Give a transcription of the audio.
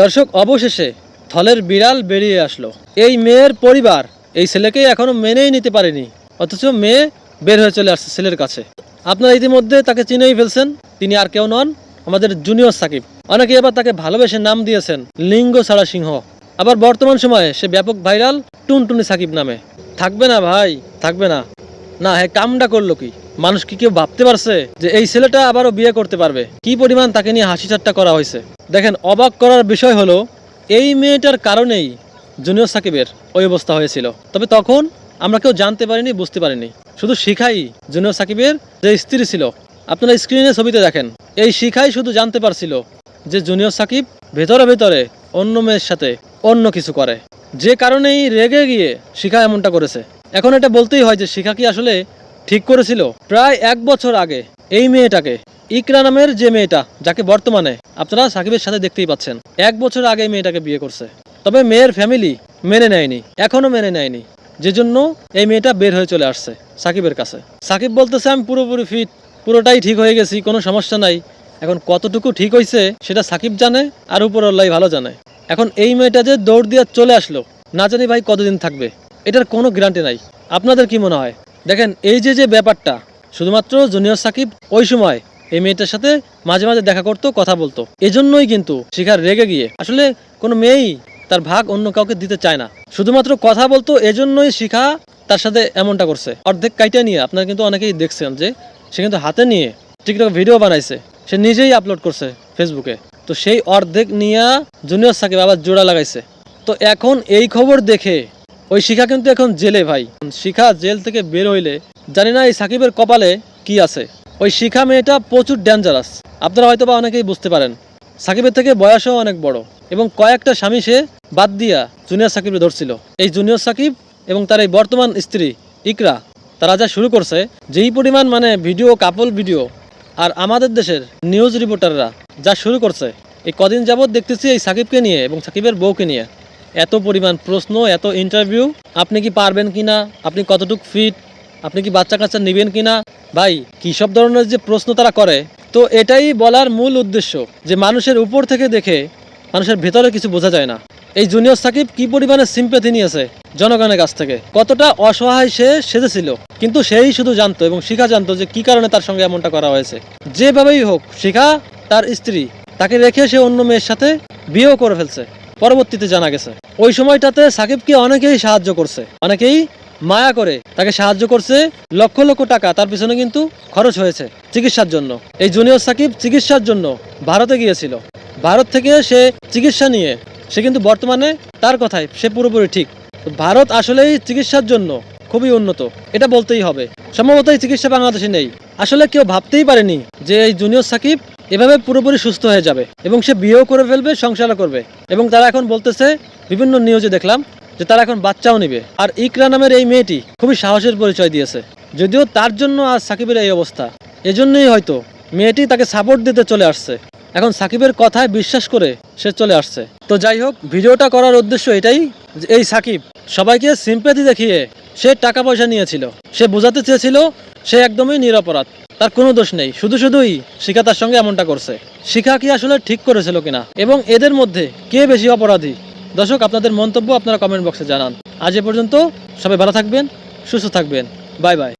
দর্শক, অবশেষে থলের বিড়াল বেরিয়ে আসলো। এই মেয়ের পরিবার এই ছেলেকে এখনও মেনেই নিতে পারেনি, অথচ মেয়ে বের হয়ে চলে আসছে ছেলের কাছে। আপনারা ইতিমধ্যে তাকে চিনেই ফেলছেন, তিনি আর কেউ নন, আমাদের জুনিয়র সাকিব। অনেকে এবার তাকে ভালোবেসে নাম দিয়েছেন, লিঙ্গ ছাড়া সিংহ। আবার বর্তমান সময়ে সে ব্যাপক ভাইরাল টুনটুনি সাকিব নামে। থাকবে না ভাই, থাকবে না। না হ্যাঁ কামটা করল কি? মানুষ কি কেউ ভাবতে পারছে যে এই ছেলেটা আবারও বিয়ে করতে পারবে? কি পরিমাণ তাকে নিয়ে হাসি ঠাট্টা করা হয়েছে? দেখেন, অবাক করার বিষয় হলো, এই মেয়েটার কারণেই জুনিয়র সাকিবের ওই অবস্থা হয়েছিল। তবে তখন আমরা কেউ জানতে পারিনি, বুঝতে পারিনি। শুধু শিখাই জুনিয়র সাকিবের যে স্ত্রী ছিল। আপনারা স্ক্রিনে ছবিতে দেখেন, এই শিখাই শুধু জানতে পারছিল যে জুনিয়র সাকিব ভেতরে ভেতরে অন্য মেয়ের সাথে অন্য কিছু করে। যে কারণেই রেগে গিয়ে শিখা এমনটা করেছে। এখন এটা বলতেই হয় যে শিখা কি আসলে ঠিক করেছিল। প্রায় এক বছর আগে এই মেয়েটাকে, ইকরা নামের যে মেয়েটা, যাকে বর্তমানে আপনারা সাকিবের সাথে দেখতেই পাচ্ছেন, এক বছর আগে মেয়েটাকে বিয়ে করছে। তবে মেয়ের ফ্যামিলি মেনে নেয়নি, এখনও মেনে নেয়নি যে জন্য এই মেয়েটা বের হয়ে চলে আসছে সাকিবের কাছে। সাকিব বলতেছে, আমি পুরোপুরি ফিট পুরোটাই ঠিক হয়ে গেছি, কোনো সমস্যা নাই। এখন কতটুকু ঠিক হয়েছে সেটা সাকিব জানে আর উপরওয়ালাই ভালো জানে। এখন এই মেয়েটা যে দৌড় দিয়ে চলে আসলো, না জানি ভাই কতদিন থাকবে, এটার কোনো গ্যারান্টি নাই। আপনাদের কি মনে হয়? দেখেন, এই যে যে ব্যাপারটা, শুধুমাত্র জুনিয়র সাকিব ওই সময় এই মেয়েটার সাথে মাঝে মাঝে দেখা করতো, কথা বলতো। এজন্যই কিন্তু শিখার রেগে গিয়ে, আসলে কোনো মেয়েই তার ভাগ অন্য কাউকে দিতে চায় না। শুধুমাত্র কথা বলতো, এজন্যই শিখা তার সাথে এমনটা করছে। অর্ধেক কাইটা নিয়ে আপনারা কিন্তু অনেকেই দেখছেন যে, সে কিন্তু হাতে নিয়ে টিকটক ভিডিও বানাইছে, সে নিজেই আপলোড করছে ফেসবুকে তো সেই অর্ধেক নিয়ে জুনিয়র সাকিব আবার জোড়া লাগাইছে। তো এখন এই খবর দেখে ওই শিখা কিন্তু এখন জেলে ভাই। শিখা জেল থেকে বের হইলে জানি না এই সাকিবের কপালে কি আছে। ওই শিখা মেয়েটা প্রচুর ডেঞ্জারাস আপনারা হয়তো বা অনেকেই বুঝতে পারেন। সাকিবের থেকে বয়সও অনেক বড় এবং কয়েকটা স্বামী সে বাদ দিয়া জুনিয়র সাকিবকে ধরছিল। এই জুনিয়র সাকিব এবং তার এই বর্তমান স্ত্রী ইকরা, তারা যা শুরু করছে, যেই পরিমাণ মানে ভিডিও, কাপল ভিডিও, আর আমাদের দেশের নিউজ রিপোর্টাররা যা শুরু করছে, এই কদিন যাবৎ দেখতেছি এই সাকিবকে নিয়ে এবং সাকিবের বউকে নিয়ে। এত পরিমাণ প্রশ্ন, এত ইন্টারভিউ আপনি কি পারবেন কিনা? আপনি কতটুকু ফিট আপনি কি বাচ্চা কাচ্চা নেবেন কিনা? ভাই, কী সব ধরনের যে প্রশ্ন তারা করে, তো এটাই বলার মূল উদ্দেশ্য যে মানুষের উপর থেকে দেখে মানুষের ভেতরে কিছু বোঝা যায় না। এই জুনিয়র সাকিব কি পরিমাণে সিম্পেথি নিয়েছে জনগণের কাছ থেকে? কতটা অসহায় সে সেজেছিল? কিন্তু সেই শুধু জানতো এবং শিখা জানতো যে কি কারণে তার সঙ্গে এমনটা করা হয়েছে। যেভাবেই হোক, শিখা তার স্ত্রী, তাকে রেখে সে অন্য মেয়ের সাথে বিয়েও করে ফেলছে। পরবর্তীতে জানা গেছে। ওই সময়টাতে সাকিবকে অনেকেই সাহায্য করছে, অনেকেই মায়া করে তাকে সাহায্য করছে, লক্ষ লক্ষ টাকা তার পিছনে কিন্তু খরচ হয়েছে চিকিৎসার জন্য। এই জুনিয়র সাকিব চিকিৎসার জন্য ভারতে গিয়েছিল। ভারত থেকে সে চিকিৎসা নিয়ে, সে কিন্তু বর্তমানে তার কথায় সে পুরোপুরি ঠিক। ভারত আসলেই চিকিৎসার জন্য খুবই উন্নত, এটা বলতেই হবে। সম্ভবত এই চিকিৎসা বাংলাদেশে নেই। আসলে কেউ ভাবতেই পারেনি যে এই জুনিয়র সাকিব এভাবে পুরোপুরি সুস্থ হয়ে যাবে এবং সে বিয়েও করে ফেলবে, সংসারও করবে। এবং তারা এখন বলতেছে, বিভিন্ন নিউজে দেখলাম, যে তারা এখন বাচ্চাও নেবে। আর ইকরা নামের এই মেয়েটি খুবই সাহসের পরিচয় দিয়েছে। যদিও তার জন্য আজ সাকিবের এই অবস্থা। এজন্যই হয়তো মেয়েটি তাকে সাপোর্ট দিতে চলে আসছে। এখন সাকিবের কথায় বিশ্বাস করে সে চলে আসছে। তো যাই হোক, ভিডিওটা করার উদ্দেশ্য এটাই এই সাকিব সবাইকে সিম্প্যাথি দেখিয়ে সে টাকা পয়সা নিয়েছিল। সে বোঝাতে চেয়েছিল সে একদমই নিরাপরাধ। তার কোনো দোষ নেই। শুধু শুধুই শিখা তার সঙ্গে এমনটা করছে। শিখা কি আসলে ঠিক করেছিল কিনা? এবং এদের মধ্যে কে বেশি অপরাধী? দর্শক, আপনাদের মন্তব্য আপনারা কমেন্ট বক্সে জানান। আজ এ পর্যন্ত সবাই ভালো থাকবেন, সুস্থ থাকবেন। Bye bye.